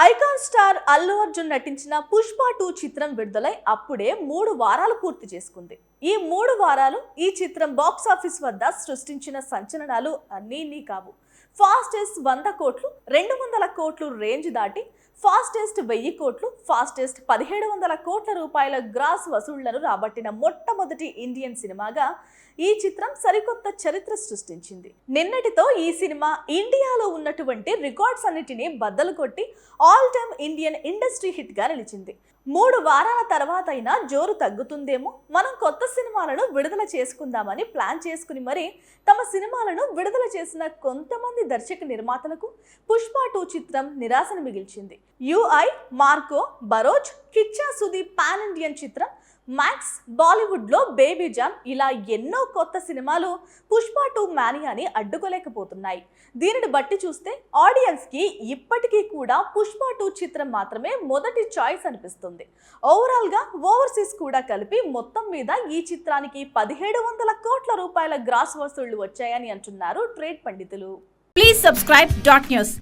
Icon star Allu Arjun నటించిన Pushpa two చిత్రం విడుదలై అప్పుడే మూడు వారాలు పూర్తి చేసుకుంది. ఈ మూడు వారాలు ఈ చిత్రం బాక్స్ ఆఫీస్ వద్ద సృష్టించిన సంచలనాలు అన్నీ నీ కావు. ఫాస్టెస్ట్ వంద కోట్లు రెండు వందల కోట్లు రేంజ్ దాటి ఫాస్టెస్ట్ వెయ్యి కోట్లు ఫాస్టెస్ట్ పదిహేడు వందల కోట్ల రూపాయల గ్రాస్ వసూళ్ళను రాబట్టిన మొట్టమొదటి ఇండియన్ సినిమాగా ఈ చిత్రం సరికొత్త చరిత్ర సృష్టించింది. నిన్నటితో ఈ సినిమా ఇండియాలో ఉన్నటువంటి రికార్డ్స్ అన్నిటినీ బద్దలు కొట్టి ఆల్ టైమ్ ఇండియన్ ఇండస్ట్రీ హిట్గా నిలిచింది. మూడు వారాల తర్వాత అయినా జోరు తగ్గుతుందేమో? మనం కొత్త సినిమాలను విడుదల చేసుకుందామని ప్లాన్ చేసుకుని మరి తమ సినిమాలను విడుదల చేసిన కొంతమంది దర్శక నిర్మాతలకు పుష్ప టూ చిత్రం నిరాశను మిగిల్చింది. UI Marco Barroz Kichcha Sudeep pan Indian చిత్రం మ్యాక్స్ బాలీవుడ్లో బేబీ జామ్ ఇలా ఎన్నో కొత్త సినిమాలు పుష్ప టూ మానియాని అడ్డుకోలేకపోతున్నాయి. దీనిని బట్టి చూస్తే ఆడియన్స్కి ఇప్పటికీ కూడా పుష్ప టూ చిత్రం మాత్రమే మొదటి చాయిస్ అనిపిస్తుంది. ఓవరాల్గా ఓవర్సీస్ కూడా కలిపి మొత్తం మీద ఈ చిత్రానికి పదిహేడు వందల కోట్ల రూపాయల గ్రాస్ వసూళ్ళు వచ్చాయని అంటున్నారు ట్రేడ్ పండితులు. Please subscribe dot news